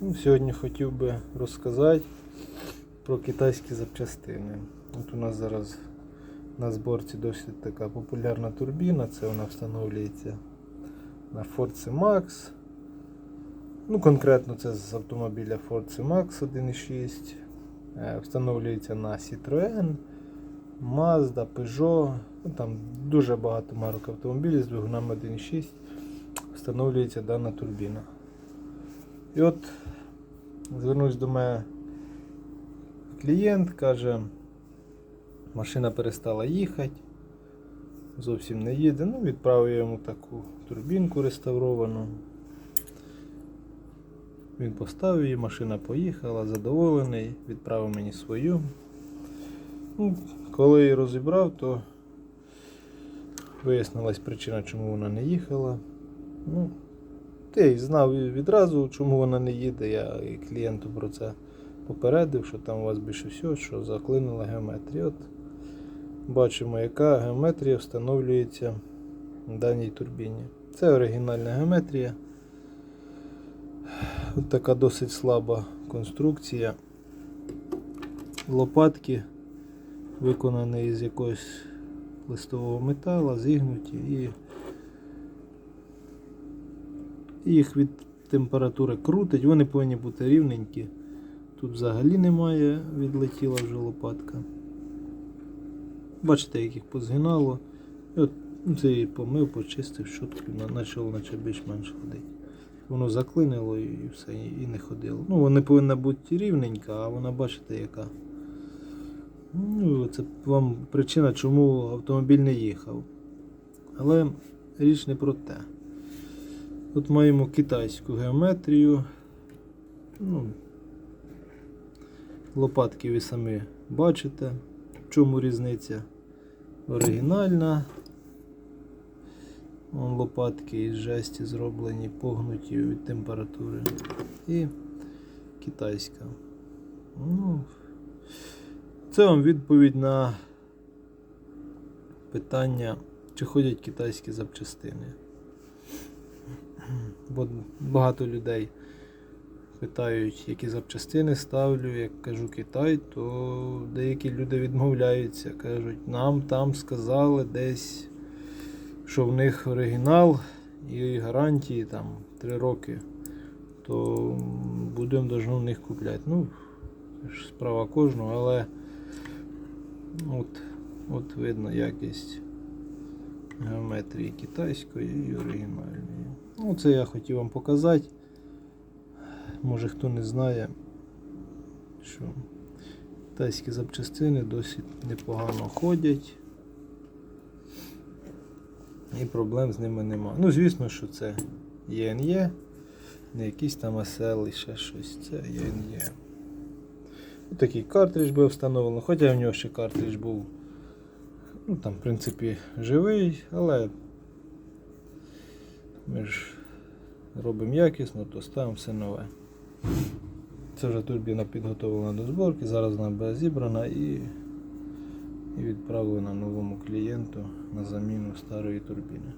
ну, сьогодні хотів би розказати про китайські запчастини. От у нас зараз на зборці досить така популярна турбіна, це вона встановлюється на Ford C-Max. Ну, конкретно це з автомобіля Ford C-Max 1.6. Е, Встановлюється на Citroën, Mazda, Peugeot. Ну, там дуже багато марок автомобілів з двигунами 1.6 встановлюється дана турбіна. І от звернувся до мене клієнт, каже, машина перестала їхати, зовсім не їде. Ну, відправив я йому таку турбінку реставровану. Він поставив її, машина поїхала, задоволений, відправив мені свою. Ну, коли її розібрав, то вияснилась причина, чому вона не їхала. Ну, ти знав відразу, чому вона не їде. Я і клієнту про це попередив, що там у вас більше всього, що заклинула геометрія. От бачимо, яка геометрія встановлюється в даній турбіні. Це оригінальна геометрія. От така досить слаба конструкція. Лопатки виконані із якогось листового металу, зігнуті і їх від температури крутить, вони повинні бути рівненькі. Тут взагалі немає, відлетіла вже лопатка. Бачите, як їх позгинало. І от це її помив, почистив, щоткою, почало наче більш-менш ходити. Воно заклинило і все, і не ходило. Ну, вона повинна бути рівненька, а вона бачите яка. Ну, це вам причина, чому автомобіль не їхав. Але річ не про те. Тут маємо китайську геометрію. Ну, лопатки ви самі бачите. В чому різниця? Оригінальна. Вон лопатки із жесті зроблені, погнуті від температури. І китайська. Ну, це вам відповідь на питання, чи ходять китайські запчастини. Бо багато людей питають, які запчастини ставлю. Як кажу Китай, то деякі люди відмовляються. Кажуть, нам там сказали десь, що в них оригінал і гарантії там 3 роки, то будемо должны в них купляти. Ну, справа кожного, але от, от видно якість геометрії китайської і оригінальної. Ну, це я хотів вам показати. Може хто не знає, що китайські запчастини досить непогано ходять. І проблем з ними нема. Ну, звісно, що це ЄНЄ, не якийсь там АСЛ і ще щось. Це ЄНЄ. Такий картридж був встановлено, хоча в нього ще картридж був ну, там, в принципі, живий, але ми ж робимо якісно, то ставимо все нове. Це вже турбіна підготовлена до зборки, зараз вона буде зібрана і, і відправлена новому клієнту на заміну старої турбіни.